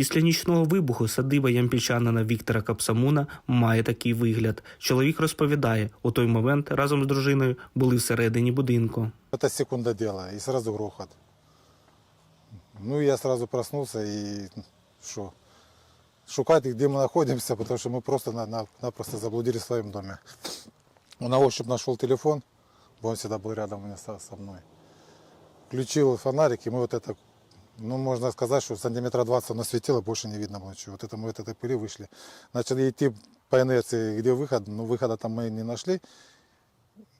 Після нічного вибуху садиба ямпільчанина Віктора Капсамуна має такий вигляд. Чоловік розповідає, у той момент разом з дружиною були всередині будинку. Это секунда дела, и сразу грохот. Ну, я сразу проснулся и что? Шукать, где мы находимся, потому что мы просто на- на- напросто заблудились в своем доме. На ощупь нашел телефон, бо он всегда был рядом у меня со, со мной. Включил фонарик, и мы вот это, ну, можно сказать, что сантиметра 20 оно светило, больше не видно было ничего. Вот это мы от этой пыли вышли. Начали идти по инерции, где выход, но выхода там мы не нашли.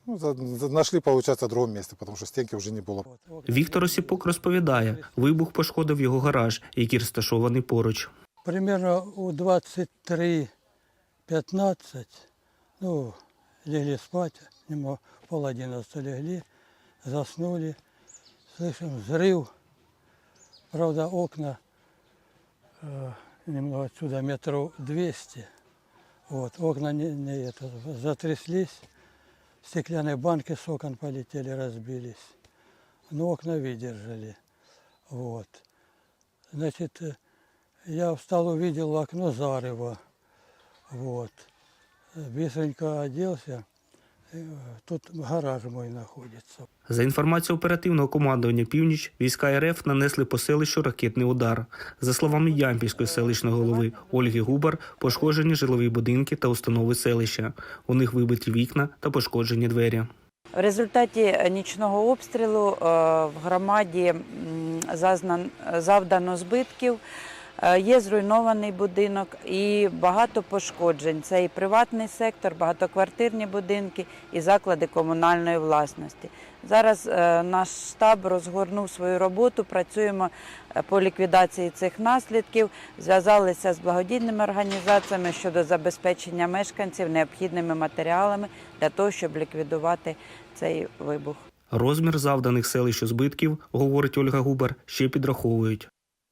Ну, за- за- нашли, получается, в другом месте, потому что стенки уже не было. Віктор Осіпок розповідає, вибух пошкодив його гараж, який розташований поруч. Примерно у 23.15, ну, легли спать, немного, пол одиннадцатого легли, заснули, слышим взрыв, Правда, окна э, немного отсюда, метров 200, вот, окна не, не это, затряслись, стеклянные банки с окон полетели, разбились, но окна выдержали, вот. Значит, э, я встал, увидел окно зарево. Вот. Быстренько оделся. Тут гараж мой находится. За інформацією оперативного командування Північ, війська РФ нанесли по селищу ракетний удар. За словами Ямпільської селищної голови Ольги Губар, пошкоджені житлові будинки та установи селища. У них вибиті вікна та пошкоджені двері. В результаті нічного обстрілу е, в громаді завдано збитків. Е, Є зруйнований будинок і багато пошкоджень. Це і приватний сектор, багатоквартирні будинки, і заклади комунальної власності. Зараз е, наш штаб розгорнув свою роботу. Працюємо е, по ліквідації цих наслідків. Зв'язалися з благодійними організаціями щодо забезпечення мешканців необхідними матеріалами для того, щоб ліквідувати цей вибух. Розмір завданих селищу збитків, говорить Ольга Губар, ще підраховують.